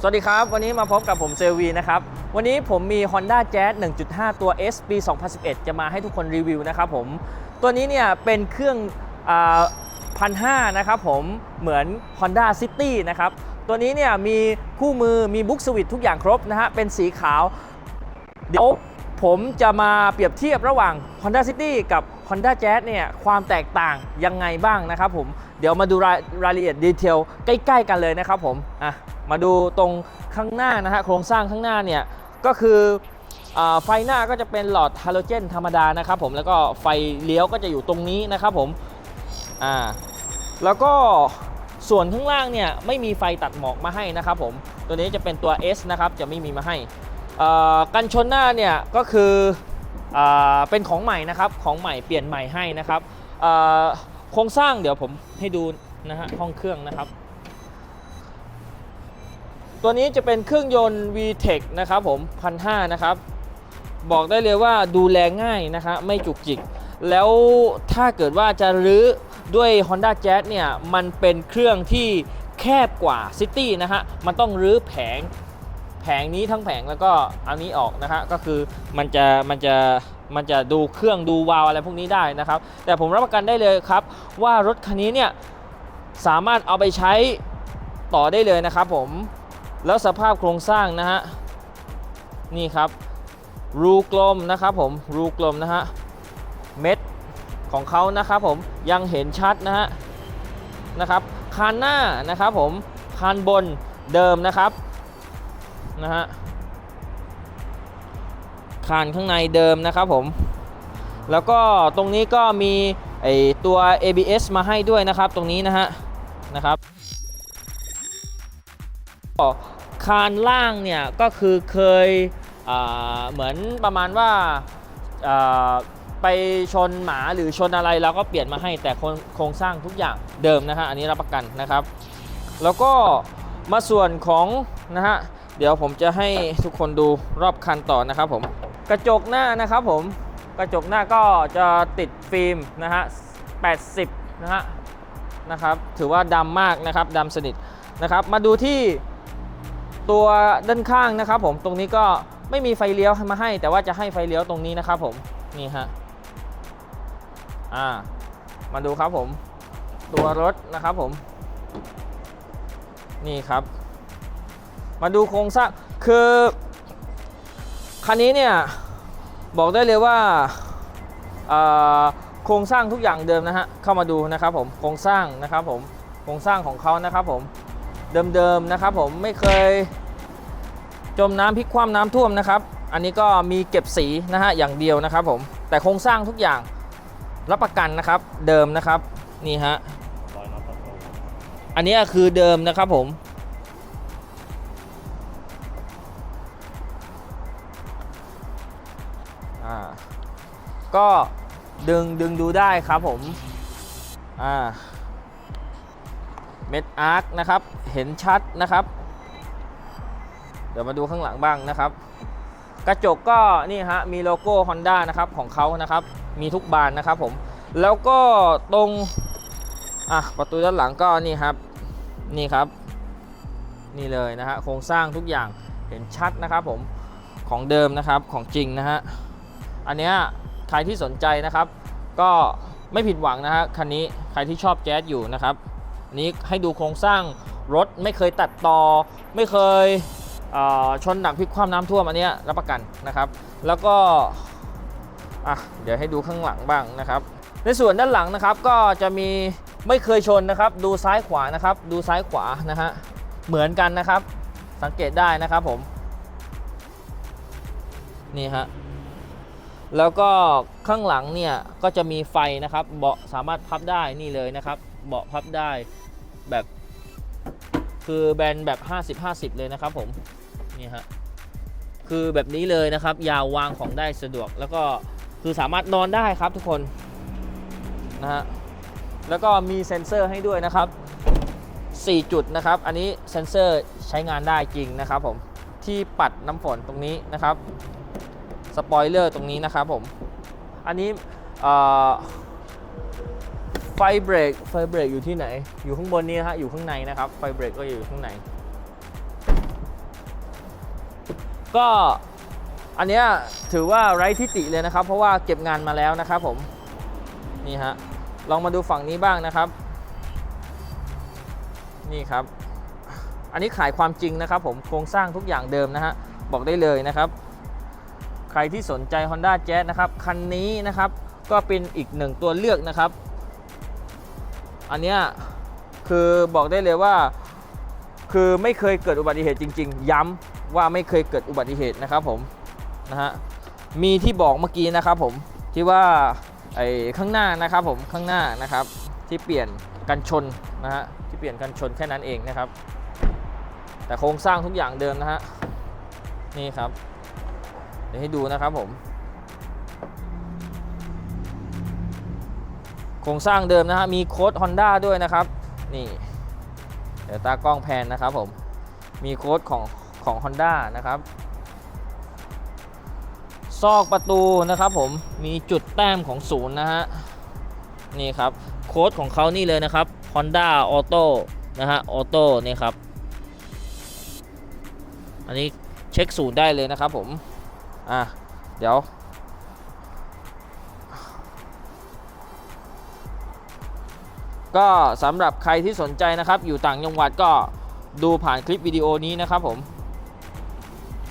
สวัสดีครับ วันนี้มาพบกับผมเซลวีนะครับ วันนี้ผมมี Honda Jazz 1.5 ตัว S ปี 2011 จะมาให้ทุกคนรีวิวนะครับผม ตัวนี้เนี่ยเป็นเครื่องพันห้านะครับผมเหมือน Honda City นะครับ ตัวนี้เนี่ยมีคู่มือมีบุ๊กสวิตทุกอย่างครบนะฮะ เป็นสีขาว เดี๋ยวผมจะมาเปรียบเทียบระหว่าง Honda City กับ Honda Jazz เนี่ยความแตกต่างยังไงบ้างนะครับผม เดี๋ยวมาดูรายรายละเอียดดีเทลใกล้ ๆ กันเลยนะครับผมอะมาดูตรงข้างหน้านะฮะโครงสร้างข้างหน้าเนี่ยก็คืออไฟหน้าก็จะเป็นหลอดฮาโลเจนธรรมดานะครับผมแล้วก็ไฟเลี้ยวก็จะอยู่ตรงนี้นะครับผมอ่าแล้วก็ส่วนข้างล่างเนี่ยไม่มีไฟตัดหมอกมาให้นะครับผมตัวนี้จะเป็นตัว S นะครับจะไม่มีมาให้กันชนหน้าเนี่ยก็คืออเป็นของใหม่นะครับของใหม่เปลี่ยนใหม่ให้นะครับ โครงสร้างเดี๋ยวผมให้ดูนะฮะห้องเครื่องนะครับ ตัวนี้จะเป็นเครื่องยนต์ VTEC นะครับผมพันห้านะครับ บอกได้เลยว่าดูแลง่ายนะครับไม่จุกจิก แล้วถ้าเกิดว่าจะรื้อด้วย Honda Jazz เนี่ย มันเป็นเครื่องที่แคบกว่า City นะฮะ มันต้องรื้อแผงแผงนี้ทั้งแผงแล้วก็อันนี้ออกนะฮะ ก็คือมันจะมันจะ มันจะดูเครื่องดูวาล์วอะไรพวกนี้ได้นะครับ แต่ผมรับประกันได้เลยครับ ว่ารถคันนี้เนี่ยสามารถเอาไปใช้ต่อได้เลยนะครับผมแล้วสภาพโครงสร้างนะฮะนี่ครับรูกลมนะครับผมรูกลมนะฮะเม็ดของเขานะครับผมยังเห็นชัดนะฮะนะครับคานหน้านะครับผมคานบนเดิมนะครับนะฮะ คานข้างในเดิมนะครับผม แล้วก็ตรงนี้ก็มีไอตัว ABS มาให้ด้วยนะครับตรงนี้นะฮะนะครับคานล่างเนี่ยก็คือเคยเหมือนประมาณว่าไปชนหมาหรือชนอะไรเราก็เปลี่ยนมาให้แต่โครงสร้างทุกอย่างเดิมนะฮะอันนี้รับประกันนะครับ แล้วก็มาส่วนของนะฮะเดี๋ยวผมจะให้ทุกคนดูรอบคันต่อนะครับผม กระจกหน้านะครับผมกระจกหน้าก็จะติดฟิล์มนะฮะ 80 นะฮะนะครับ ถือว่าดำมากนะครับดำสนิทนะครับ มาดูที่ตัวด้านข้างนะครับผมตรงนี้ก็ไม่มีไฟเลี้ยวมาให้ แต่ว่าจะให้ไฟเลี้ยวตรงนี้นะครับผมนี่ฮะอ่ามาดูครับผม ตัวรถนะครับผม นี่ครับ มาดูโครงสร้างคือ คันนี้เนี่ยบอกได้เลยว่าโครงสร้างทุกอย่างเดิมนะฮะเข้ามาดูนะครับผมโครงสร้างนะครับผมโครงสร้างของเขานะครับผมเดิมๆนะครับผมไม่เคยจมน้ำพลิกคว่ำน้ำท่วมนะครับ อันนี้ก็มีเก็บสีนะฮะอย่างเดียวนะครับผมแต่โครงสร้างทุกอย่างรับประกันนะครับเดิมนะครับนี่ฮะอันนี้คือเดิมนะครับผม ก็ดึงดึงดูได้ครับผม อ่า เม็ดอาร์คนะครับ เห็นชัดนะครับ เดี๋ยวมาดูข้างหลังบ้างนะครับ กระจกก็นี่ฮะ มีโลโก้ Honda นะครับของเขานะครับ มีทุกบานนะครับผม แล้วก็ตรง อะ ประตูด้านหลังก็นี่ครับ นี่ครับ นี่เลยนะฮะ โครงสร้างทุกอย่างเห็นชัดนะครับผม ของเดิมนะครับ ของจริงนะฮะ อันเนี้ย ใครที่สนใจนะครับ ก็ไม่ผิดหวังนะฮะคันนี้ใครที่ชอบแจ๊สอยู่นะครับนี้ให้ดูโครงสร้างรถไม่เคยตัดต่อ ไม่เคยเชนหนักพลิกคว่ำน้ำท่วมอันนี้รับประกันนะครับ แล้วก็เดี๋ยวให้ดูข้างหลังบ้างนะครับ ในส่วนด้านหลังนะครับก็จะมีไม่เคยชนนะครับ ดูซ้ายขวานะครับ ดูซ้ายขวานะฮะเหมือนกันนะครับ สังเกตได้นะครับผมนี่ฮะ แล้วก็ข้างหลังเนี่ยก็จะมีไฟนะครับ เบาะสามารถพับได้นี่เลยนะครับ เบาะพับได้แบบ คือแบนแบบ 50-50 เลยนะครับผมนี่ฮะคือแบบนี้เลยนะครับ ยาววางของได้สะดวก แล้วก็คือสามารถนอนได้ครับทุกคนนะฮะแล้วก็มีเซ็นเซอร์ให้ด้วยนะครับ 4 จุดนะครับ อันนี้เซ็นเซอร์ใช้งานได้จริงนะครับผมที่ปัดน้ำฝนตรงนี้นะครับ สปอยเลอร์ตรงนี้นะครับผม อันนี้ไฟเบรกไฟเบรกอยู่ที่ไหน อยู่ข้างบนนี้ฮะอยู่ข้างในนะครับไฟเบรกก็อยู่ข้างใน ก็อันนี้ถือว่าไร้ทิฏฐิเลยนะครับ เพราะว่าเก็บงานมาแล้วนะครับผมนี่ฮะลองมาดูฝั่งนี้บ้างนะครับ นี่ครับ อันนี้ขายความจริงนะครับ ผมโครงสร้างทุกอย่างเดิมนะฮะบอกได้เลยนะครับ ใครที่สนใจ Honda Jazz นะครับคันนี้นะครับก็เป็นอีกหนึ่งตัวเลือกนะครับ อันเนี้ยคือบอกได้เลยว่า คือไม่เคยเกิดอุบัติเหตุจริง ๆ ย้ำว่าไม่เคยเกิดอุบัติเหตุนะครับผมนะฮะมีที่บอกเมื่อกี้นะครับผมที่ว่าไอ้ข้างหน้านะครับผมข้างหน้านะครับที่เปลี่ยนกันชนนะฮะที่เปลี่ยนกันชนแค่นั้นเองนะครับ แต่โครงสร้างทุกอย่างเดิมนะฮะนี่ครับ เดี๋ยวให้ดูนะครับผม โครงสร้างเดิมนะฮะมีโค้ด Honda ด้วยนะครับ นี่ เดี๋ยวตากล้องแพนนะครับผม มีโค้ดของของ Honda นะครับซอกประตูนะครับผมมีจุดแต้มของศูนย์นะฮะนี่ครับโค้ดของเขานี่เลยนะครับ Honda Auto นะฮะ Auto นี่ครับ อันนี้เช็คศูนย์ได้เลยนะครับผม อะ เดี๋ยว ก็สำหรับใครที่สนใจนะครับ อยู่ต่างจังหวัดก็ดูผ่านคลิปวิดีโอนี้นะครับผม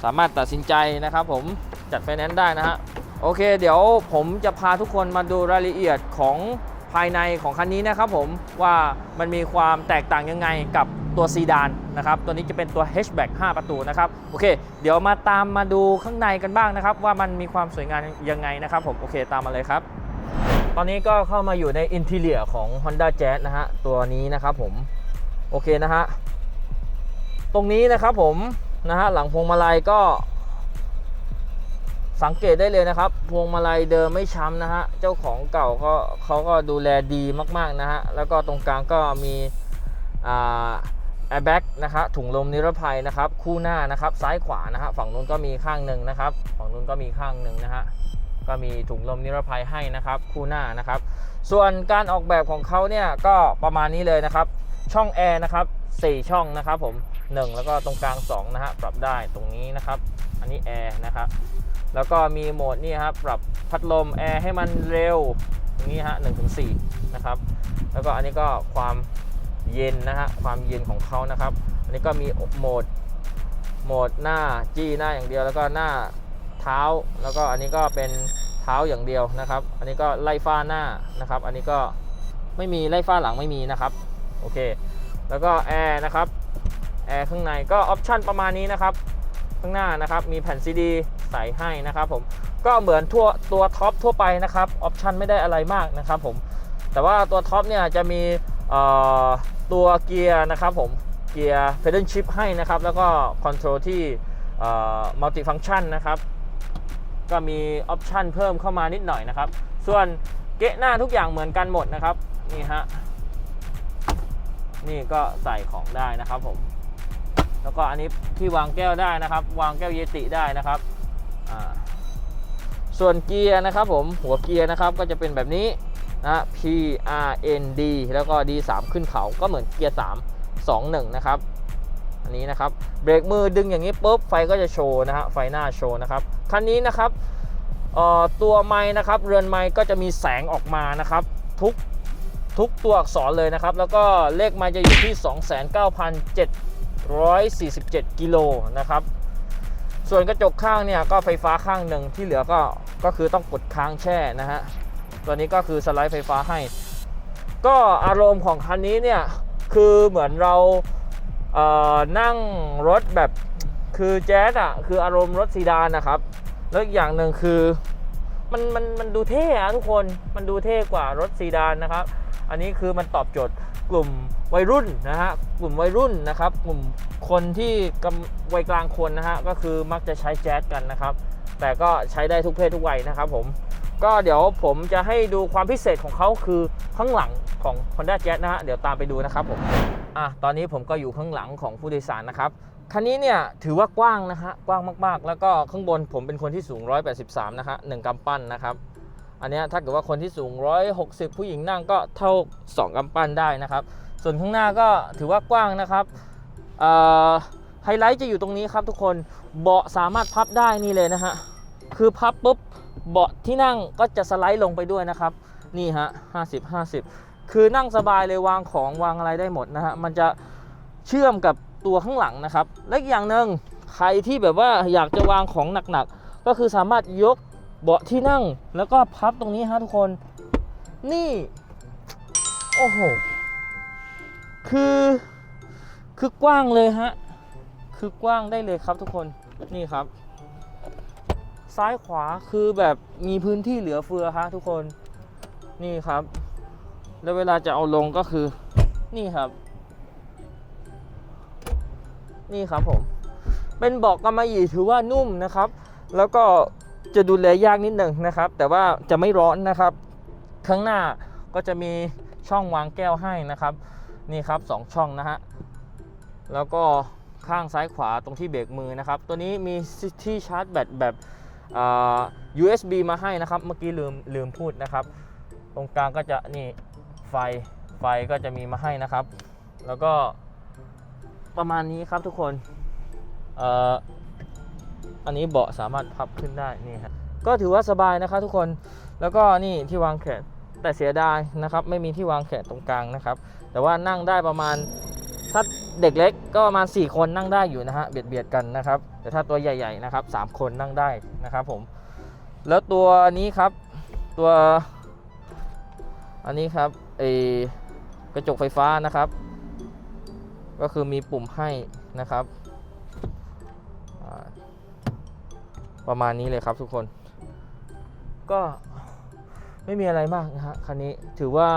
สามารถตัดสินใจนะครับผมจัดไฟแนนซ์ได้นะฮะ โอเค เดี๋ยวผมจะพาทุกคนมาดูรายละเอียดของ ภายในของคันนี้นะครับผมว่ามันมีความแตกต่างยังไงกับตัวซีดานนะครับตัวนี้จะเป็นตัว hatchback 5 ประตูนะครับโอเค เดี๋ยวมาตามมาดูข้างในกันบ้างนะครับ ว่ามันมีความสวยงามยังไงนะครับผมโอเคตามมาเลยครับ ตอนนี้ก็เข้ามาอยู่ในอินทีเลียของ Honda Jazz นะฮะตัวนี้นะครับผมโอเคนะฮะตรงนี้นะครับผมนะฮะหลังพวงมาลัยก็ สังเกตได้เลยนะครับ พวงมาลัยเดิมไม่ช้ำนะฮะ เจ้าของเก่าก็เขาก็ดูแลดีมากๆนะฮะ แล้วก็ตรงกลางก็มีแอร์แบ็กนะครับถุงลมนิรภัยนะครับ คู่หน้านะครับ ซ้ายขวานะฮะ ฝั่งนู้นก็มีข้างหนึ่งนะครับ ฝั่งนู้นก็มีข้างหนึ่งนะฮะ ก็มีถุงลมนิรภัยให้นะครับ คู่หน้านะครับ ส่วนการออกแบบของเขาเนี่ยก็ประมาณนี้เลยนะครับ ช่องแอร์นะครับ4ช่องนะครับผม 1 แล้วก็ตรงกลาง2นะฮะ ปรับได้ตรงนี้นะครับ อันนี้แอร์นะครับ แล้วก็มีโหมดนี่ครับปรับพัดลมแอร์ให้มันเร็วตรงนี้ฮะหนึ่งถึงสี่นะครับ แล้วก็อันนี้ก็ความเย็นนะฮะความเย็นของเขานะครับ อันนี้ก็มีโหมดโหมดหน้าจี้หน้าอย่างเดียว แล้วก็หน้าเท้าแล้วก็อันนี้ก็เป็นเท้าอย่างเดียวนะครับ อันนี้ก็ไล่ฟ้าหน้านะครับ อันนี้ก็ไม่มีไล่ฟ้าหลังไม่มีนะครับโอเค แล้วก็แอร์นะครับแอร์ข้างในก็ออปชันประมาณนี้นะครับ ข้างหน้านะครับมีแผ่นซีดี ใส่ให้นะครับผมก็เหมือนทั่วตัวท็อปทั่วไปนะครับออปชันไม่ได้อะไรมากนะครับผมแต่ว่าตัวท็อปเนี่ยจะมีตัวเกียร์นะครับผมเกียร์ pedal shift ให้นะครับ แล้วก็คอนโทรลที่มัลติฟังชันนะครับก็มีออปชันเพิ่มเข้ามานิดหน่อยนะครับ ส่วนเกะหน้าทุกอย่างเหมือนกันหมดนะครับนี่ฮะนี่ก็ใส่ของได้นะครับผม แล้วก็อันนี้ที่วางแก้วได้นะครับ วางแก้วเยติได้นะครับ ส่วนเกียร์นะครับผมหัวเกียร์นะครับก็จะเป็นแบบนี้นะ P R N D แล้วก็ D 3ขึ้นเขาก็เหมือนเกียร์3 2 1นะครับอันนี้นะครับเบรกมือดึงอย่างนี้ปุ๊บไฟก็จะโชว์นะฮะไฟหน้าโชว์นะครับคันนี้นะครับตัวไม้นะครับเรือนไม้ก็จะมีแสงออกมานะครับทุกทุกตัวอักษรเลยนะครับ แล้วก็เลขไม้จะอยู่ที่ 29,747 กิโลนะครับ ส่วนกระจกข้างเนี่ยก็ไฟฟ้าข้างหนึ่งที่เหลือก็ก็คือต้องกดค้างแช่นะฮะตัวนี้ก็คือสไลด์ไฟฟ้าให้ ก็อารมณ์ของคันนี้เนี่ยคือเหมือนเราเนั่งรถแบบคือแจ๊สอะคืออารมณ์รถซีดานนะครับ แล้วอีกอย่างหนึ่งคือมันมันมันดูเท่อะทุกคนมันดูเท่กว่ารถซีดานนะครับ อันนี้คือมันตอบโจทย์ กลุ่มวัยรุ่นนะฮะกลุ่มวัยรุ่นนะครับ กลุ่มคนที่วัยกลางคนนะฮะก็คือมักจะใช้แจ๊สกันนะครับ แต่ก็ใช้ได้ทุกเพศทุกวัยนะครับผมก็เดี๋ยวผมจะให้ดูความพิเศษของเขาคือข้างหลังของ Honda Jazz นะฮะเดี๋ยวตามไปดูนะครับผมอะตอนนี้ผมก็อยู่ข้างหลังของผู้โดยสารนะครับคันนี้เนี่ยถือว่ากว้างนะฮะกว้างมากๆ แล้วก็ข้างบนผมเป็นคนที่สูง 183 นะฮะหนึ่งกำปั้นนะครับ อันนี้ถ้าเกิดว่าคนที่สูง 160 ผู้หญิงนั่งก็เท่า 2กำปั้นได้นะครับ ส่วนข้างหน้าก็ถือว่ากว้างนะครับไฮไลท์จะอยู่ตรงนี้ครับทุกคนเบาะสามารถพับได้นี่เลยนะฮะคือพับปุ๊บเบาะที่นั่งก็จะสไลด์ลงไปด้วยนะครับ นี่ฮะ50 50 คือนั่งสบายเลยวางของวางอะไรได้หมดนะฮะมันจะเชื่อมกับตัวข้างหลังนะครับ และอีกอย่างหนึ่งใครที่แบบว่าอยากจะวางของหนักๆก็คือสามารถยก เบาะที่นั่งแล้วก็พับตรงนี้ฮะทุกคน นี่ โอ้โห คือ คือกว้างเลยฮะ คือกว้างได้เลยครับทุกคน นี่ครับ ซ้ายขวาคือแบบมีพื้นที่เหลือเฟือฮะทุกคน นี่ครับ แล้วเวลาจะเอาลงก็คือ นี่ครับ นี่ครับผม เป็นเบอกกำมะหยี่ถือว่านุ่มนะครับ แล้วก็ จะดูแลยากนิดหนึ่งนะครับ แต่ว่าจะไม่ร้อนนะครับ ข้างหน้าก็จะมีช่องวางแก้วให้นะครับ นี่ครับสองช่องนะฮะแล้วก็ข้างซ้ายขวาตรงที่เบรกมือนะครับ ตัวนี้มีที่ชาร์จแบตแบบอ่า USB มาให้นะครับ เมื่อกี้ลืมลืมพูดนะครับ ตรงกลางก็จะนี่ไฟไฟก็จะมีมาให้นะครับ แล้วก็ประมาณนี้ครับทุกคนเอันนี้เบาะสามารถพับขึ้นได้นี่ฮะก็ถือว่าสบายนะครับทุกคนแล้วก็นี่ที่วางแขนแต่เสียดายนะครับ ไม่มีที่วางแขนตรงกลางนะครับ แต่ว่านั่งได้ประมาณถ้าเด็กเล็กก็ประมาณ 4 คนนั่งได้อยู่นะฮะเบียดเบียดกันนะครับ แต่ถ้าตัวใหญ่ๆนะครับ3คนนั่งได้นะครับผมแล้วตัวนี้ครับตัวอันนี้ครับเอกระจกไฟฟ้านะครับ ก็คือมีปุ่มให้นะครับ ประมาณนี้เลยครับทุกคน ก็ไม่มีอะไรมากนะฮะคันนี้ถือว่า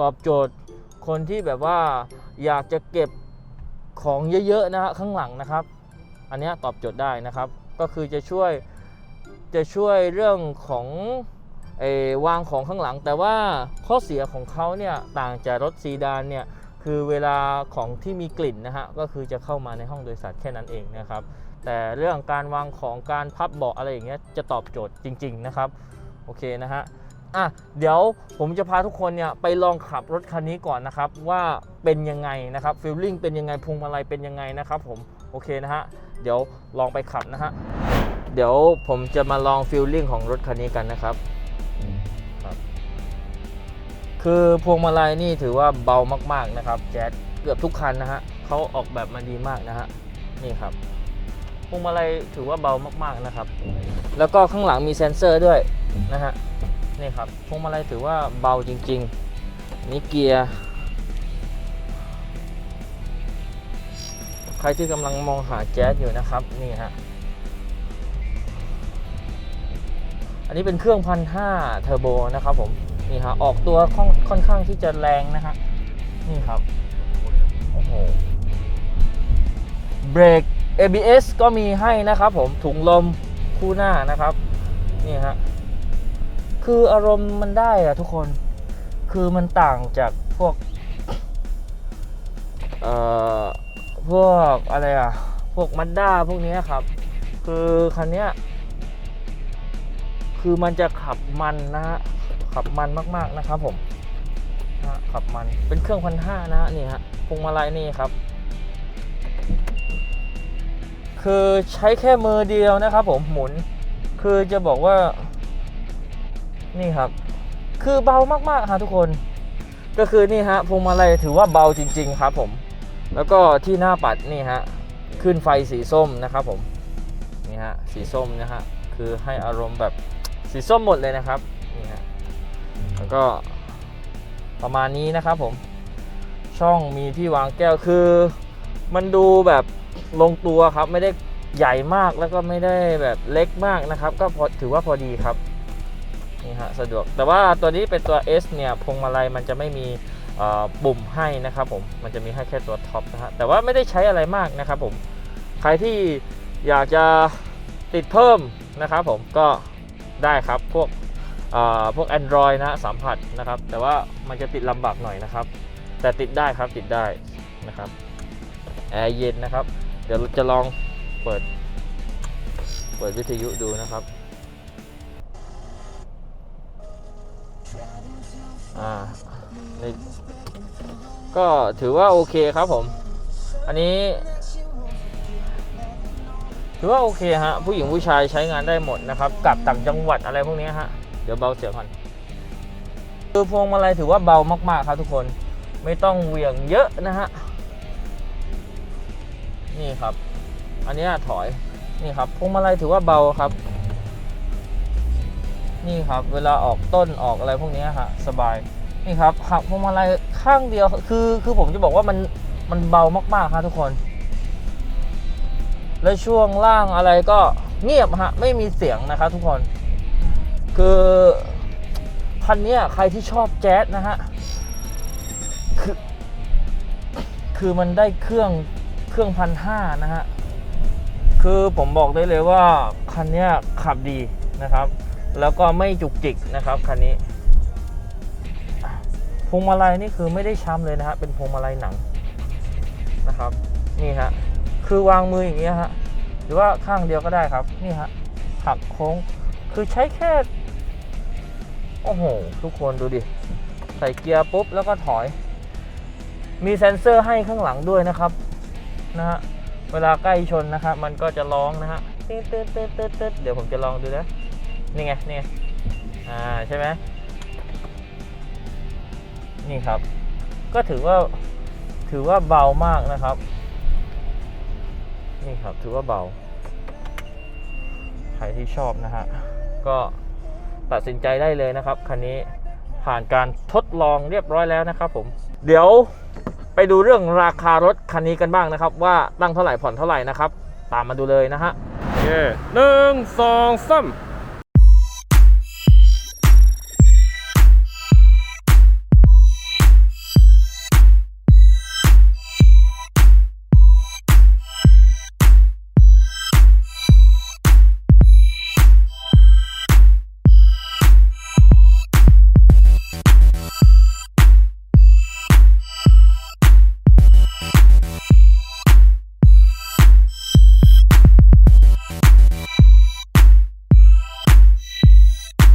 ตอบโจทย์คนที่แบบว่าอยากจะเก็บของเยอะๆนะฮะข้างหลังนะครับ อันนี้ตอบโจทย์ได้นะครับ ก็คือจะช่วยจะช่วยเรื่องของอวางของข้างหลัง แต่ว่าข้อเสียของเขาเนี่ยต่างจากรถซีดานเนี่ยคือเวลาของที่มีกลิ่นนะฮะก็คือจะเข้ามาในห้องโดยสารแค่นั้นเองนะครับ แต่เรื่องการวางของการพับเบาะอะไรอย่างเงี้ยจะตอบโจทย์จริง ๆ นะครับ โอเคนะฮะอะเดี๋ยวผมจะพาทุกคนเนี่ยไปลองขับรถคันนี้ก่อนนะครับ ว่าเป็นยังไงนะครับฟิลลิ่งเป็นยังไงพวงมาลัยเป็นยังไงนะครับผมโอเคนะฮะเดี๋ยวลองไปขับนะฮะเดี๋ยวผมจะมาลองฟิลลิ่งของรถคันนี้กันนะครับครับ คือพวงมาลัยนี่ถือว่าเบามากๆนะครับแจ๊สเกือบทุกคันนะฮะเขาออกแบบมาดีมากนะฮะนี่ครับ วงมาลัยถือว่าเบามากๆนะครับ แล้วก็ข้างหลังมีเซ็นเซอร์ด้วยนะฮะนี่ครับพวงมาลัยถือว่าเบาจริงๆนี่เกียร์ใครที่กำลังมองหาแจ๊สอยู่นะครับนี่ฮะอันนี้เป็นเครื่องพันห้าเทอร์โบนะครับผมนี่ฮะออกตัวค่อนค่อนข้างที่จะแรงนะฮะนี่ครับโอ้โหเบรก ABS ก็มีให้นะครับผมถุงลมคู่หน้านะครับนี่ฮะคืออารมณ์มันได้อะทุกคนคือมันต่างจากพวกเอ่อพวกอะไรอะพวกมันด้าพวกนี้ครับ คือคันนี้คือมันจะขับมันนะฮะขับมันมาก ๆนะครับผมขับมันเป็นเครื่องพันห้านะฮะนี่ฮะพวงมาลัยนี่ครับ คือใช้แค่มือเดียวนะครับผมหมุน คือจะบอกว่า นี่ครับ คือเบามากๆครับทุกคน ก็คือนี่ฮะพวงมาลัยถือว่าเบาจริง ๆ ครับผม แล้วก็ที่หน้าปัดนี่ฮะขึ้นไฟสีส้มนะครับผมนี่ฮะสีส้มนะฮะคือให้อารมณ์แบบสีส้มหมดเลยนะครับนี่ฮะแล้วก็ประมาณนี้นะครับผมช่องมีที่วางแก้วคือ มันดูแบบ ลงตัวครับไม่ได้ใหญ่มากแล้วก็ไม่ได้แบบเล็กมากนะครับ ก็พอถือว่าพอดีครับนี่ฮะสะดวกแต่ว่าตัวนี้เป็นตัว S เนี่ยพวงมาลัยมันจะไม่มีปุ่มให้นะครับผมมันจะมีให้แค่ตัวท็อปนะฮะแต่ว่าไม่ได้ใช้อะไรมากนะครับผมใครที่อยากจะติดเพิ่มนะครับผมก็ได้ครับพวกพวก Android นะสัมผัสนะครับ แต่ว่ามันจะติดลำบากหน่อยนะครับ แต่ติดได้ครับติดได้นะครับแอร์เย็นนะครับ เดี๋ยวจะลองเปิด เปิดวิทยุดูนะครับ อ่าในก็ถือว่าโอเคครับผม อันนี้ ถือว่าโอเคฮะ ผู้หญิงผู้ชายใช้งานได้หมดนะครับกลับต่างจังหวัดอะไรพวกนี้ฮะ เดี๋ยวเบาเสียงก่อนคือพวงมาลัยถือว่าเบามาก ๆ ครับทุกคนไม่ต้องเหวี่ยงเยอะนะฮะ นี่ครับ อันนี้ถอยนี่ครับพวงมาลัยถือว่าเบาครับ นี่ครับเวลาออกต้นออกอะไรพวกนี้ฮะสบายนี่ครับหักพวงมาลัยข้างเดียวคือคือผมจะบอกว่ามันมันเบามากๆครับทุกคน และช่วงล่างอะไรก็เงียบฮะไม่มีเสียงนะครับทุกคน คือคันนี้ใครที่ชอบแจ๊สนะฮะคือคือมันได้เครื่อง เครื่องพันห้านะฮะ คือผมบอกได้เลยว่า คันนี้ขับดีนะครับ แล้วก็ไม่จุกจิกนะครับคันนี้พวงมาลัยนี่คือไม่ได้ช้ำเลยนะฮะเป็นพวงมาลัยหนังนะครับ นี่ฮะคือวางมืออย่างเงี้ยฮะหรือว่าข้างเดียวก็ได้ครับ นี่ฮะหักโค้งคือใช้แค่ โอ้โห ทุกคนดูดิ ใส่เกียร์ปุ๊บแล้วก็ถอย มีเซ็นเซอร์ให้ข้างหลังด้วยนะครับ นะฮะเวลาใกล้ชนนะครับมันก็จะร้องนะฮะตืดตืดตืดตืดตืดเดี๋ยวผมจะลองดูนะนี่ไงนี่ไงอ่าใช่ไหมนี่ครับ ก็ถือว่าถือว่าเบามากนะครับ นี่ครับถือว่าเบา ใครที่ชอบนะฮะก็ตัดสินใจได้เลยนะครับคันนี้ผ่านการทดลองเรียบร้อยแล้วนะครับผม เดี๋ยว ไปดูเรื่องราคารถคันนี้กันบ้างนะครับ ว่าตั้งเท่าไหร่ผ่อนเท่าไหร่นะครับ ตามมาดูเลยนะฮะโอเคหนึ่งสองสาม